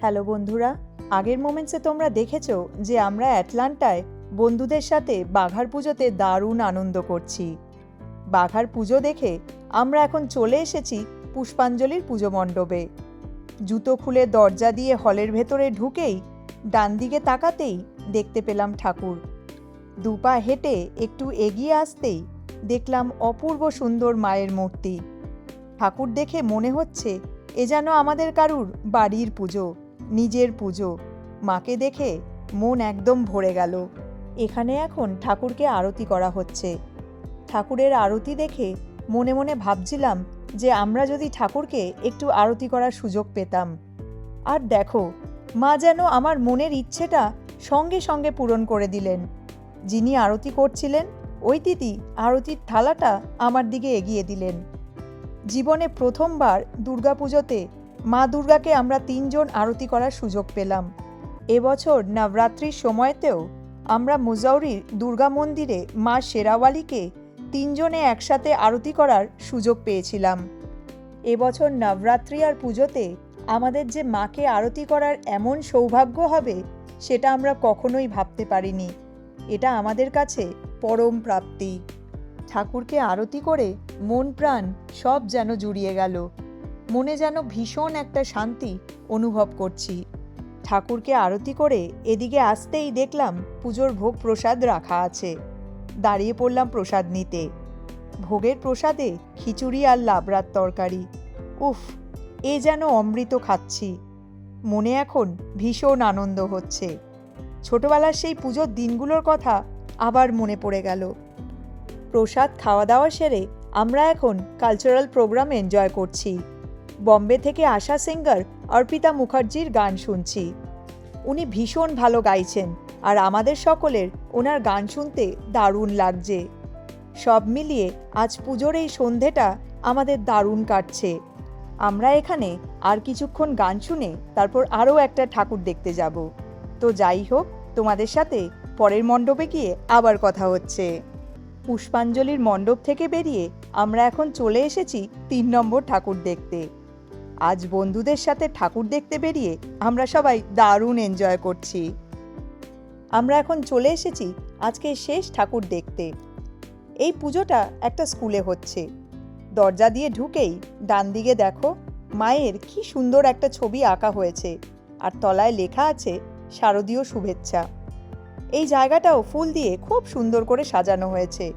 Hello বন্ধুরা, আগের মোমেন্টসে তোমরা দেখেছ যে আমরা অ্যাটলান্টায় বন্ধুদের সাথে বাঘার পুজোতে দারুণ আনন্দ করছি। বাঘার পুজো দেখে আমরা এখন চলে এসেছি পুষ্পাঞ্জলির পুজো মণ্ডপে। জুতো খুলে দরজা দিয়ে হলের ভেতরে ঢুকেই ডান দিকে তাকাতেই দেখতে পেলাম ঠাকুর। দুপা হেঁটে একটু এগিয়ে আসতেই দেখলাম অপূর্ব সুন্দর মায়ের মূর্তি। ঠাকুর দেখে মনে হচ্ছে এ যেন আমাদের কারুর বাড়ির পুজো। নিজের পুজো। মাকে দেখে মন একদম ভরে গেল। এখানে এখন ঠাকুরকে আরতি করা হচ্ছে। ঠাকুরের আরতি দেখে মনে মনে ভাবছিলাম যে আমরা যদি ঠাকুরকে একটু আরতি করার সুযোগ পেতাম। আর দেখো, মা যেন আমার মনের ইচ্ছেটা সঙ্গে সঙ্গে পূরণ করে দিলেন। যিনি আরতি করছিলেন, ওই দিদি আরতির থালাটা আমার দিকে এগিয়ে দিলেন। জীবনে প্রথমবার দুর্গাপুজোতে মা দুর্গাকে আমরা তিনজন আরতি করার সুযোগ পেলাম। এবছর নবরাত্রির সময়তেও আমরা মুজাউরির দুর্গা মন্দিরে মা শেরাওয়ালিকে তিনজনে একসাথে আরতি করার সুযোগ পেয়েছিলাম। এবছর নবরাত্রি আর পুজোতে আমাদের যে মাকে আরতি করার এমন সৌভাগ্য হবে, সেটা আমরা কখনোই ভাবতে পারিনি। এটা আমাদের কাছে পরম প্রাপ্তি। ঠাকুরকে আরতি করে মন প্রাণ সব যেন জুড়িয়ে গেল। মনে যেন ভীষণ একটা শান্তি অনুভব করছি। ঠাকুরকে আরতি করে এদিকে আসতেই দেখলাম পুজোর ভোগ প্রসাদ রাখা আছে। দাঁড়িয়ে পড়লাম প্রসাদ নিতে। ভোগের প্রসাদে খিচুড়ি আর লাবড়ার তরকারি। উফ, এ যেন অমৃত খাচ্ছি। মনে এখন ভীষণ আনন্দ হচ্ছে। ছোটবেলার সেই পুজোর দিনগুলোর কথা আবার মনে পড়ে গেল। প্রসাদ খাওয়া দাওয়া সেরে আমরা এখন কালচারাল প্রোগ্রাম এনজয় করছি। বম্বে থেকে আসা সিঙ্গার অর্পিতা মুখার্জির গান শুনছি। উনি ভীষণ ভালো গাইছেন আর আমাদের সকলের ওনার গান শুনতে দারুণ লাগছে। সব মিলিয়ে আজ পুজোর এই সন্ধেটা আমাদের দারুণ কাটছে। আমরা এখানে আর কিছুক্ষণ গান শুনে তারপর আরও একটা ঠাকুর দেখতে যাব। তো যাই হোক, তোমাদের সাথে পরের মণ্ডপে গিয়ে আবার কথা হচ্ছে। পুষ্পাঞ্জলির মণ্ডপ থেকে বেরিয়ে আমরা এখন চলে এসেছি তিন নম্বর ঠাকুর দেখতে। আজ বন্ধুদের সাথে ঠাকুর দেখতে বেরিয়ে আমরা সবাই দারুণ এনজয় করছি। আমরা এখন চলে এসেছি আজকে শেষ ঠাকুর দেখতে। এই পুজোটা একটা স্কুলে হচ্ছে। দরজা দিয়ে ঢুকেই ডান দিকে দেখো মায়ের কি সুন্দর একটা ছবি আঁকা হয়েছে আর তলায় লেখা আছে, শারদীয় শুভেচ্ছা। এই জায়গাটাও ফুল দিয়ে খুব সুন্দর করে সাজানো হয়েছে।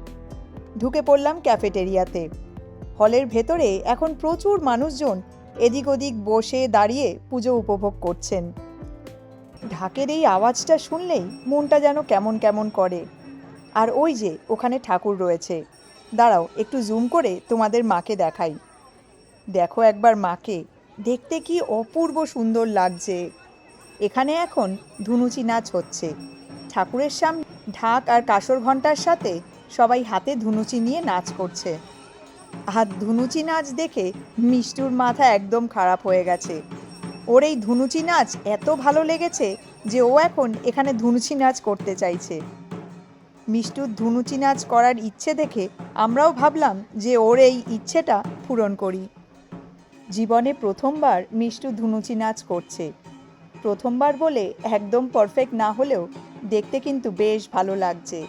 ঢুকে পড়লাম ক্যাফেটেরিয়াতে। হলের ভেতরে এখন প্রচুর মানুষজন এদিক ওদিক বসে দাঁড়িয়ে পুজো উপভোগ করছেন। ঢাকের এই আওয়াজটা শুনলেই মনটা যেন কেমন কেমন করে। আর ওই যে ওখানে ঠাকুর রয়েছে। দাঁড়াও, একটু জুম করে তোমাদের মাকে দেখাই। দেখো একবার মাকে। দেখতে কি অপূর্ব সুন্দর লাগছে। এখানে এখন ধুনুচি নাচ হচ্ছে। ঠাকুরের সামনে ঢাক আর কাসর ঘণ্টার সাথে সবাই হাতে ধুনুচি নিয়ে নাচ করছে। আর ধুনুচি নাচ দেখে মিষ্টুর মাথা একদম খারাপ হয়ে গেছে। ওর এই ধুনুচি নাচ এত ভালো লেগেছে যে ও এখন এখানে ধুনুচি নাচ করতে চাইছে। মিষ্টুর ধুনুচি নাচ করার ইচ্ছে দেখে আমরাও ভাবলাম যে ওর এই ইচ্ছেটা পূরণ করি। জীবনে প্রথমবার মিষ্টু ধুনুচি নাচ করছে। প্রথমবার বলে একদম পারফেক্ট না হলেও দেখতে কিন্তু বেশ ভালো লাগছে।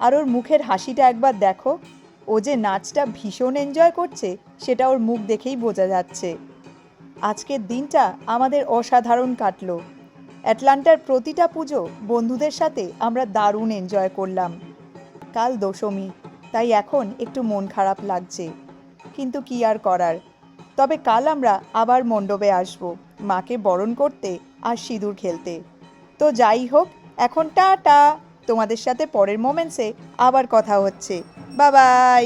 আর ওর মুখের হাসিটা একবার দেখো। ও যে নাচটা ভীষণ এনজয় করছে, সেটা ওর মুখ দেখেই বোঝা যাচ্ছে। আজকের দিনটা আমাদের অসাধারণ কাটলো। অ্যাটলান্টার প্রতিটা পুজো বন্ধুদের সাথে আমরা দারুণ এনজয় করলাম। কাল দশমী, তাই এখন একটু মন খারাপ লাগছে। কিন্তু কি আর করার? তবে কাল আমরা আবার মণ্ডপে আসব, মাকে বরণ করতে আর সিঁদুর খেলতে। তো যাই হোক, এখন টাটা! তোমাদের সাথে পরের মোমেন্টসে আবার কথা হচ্ছে। বাবাই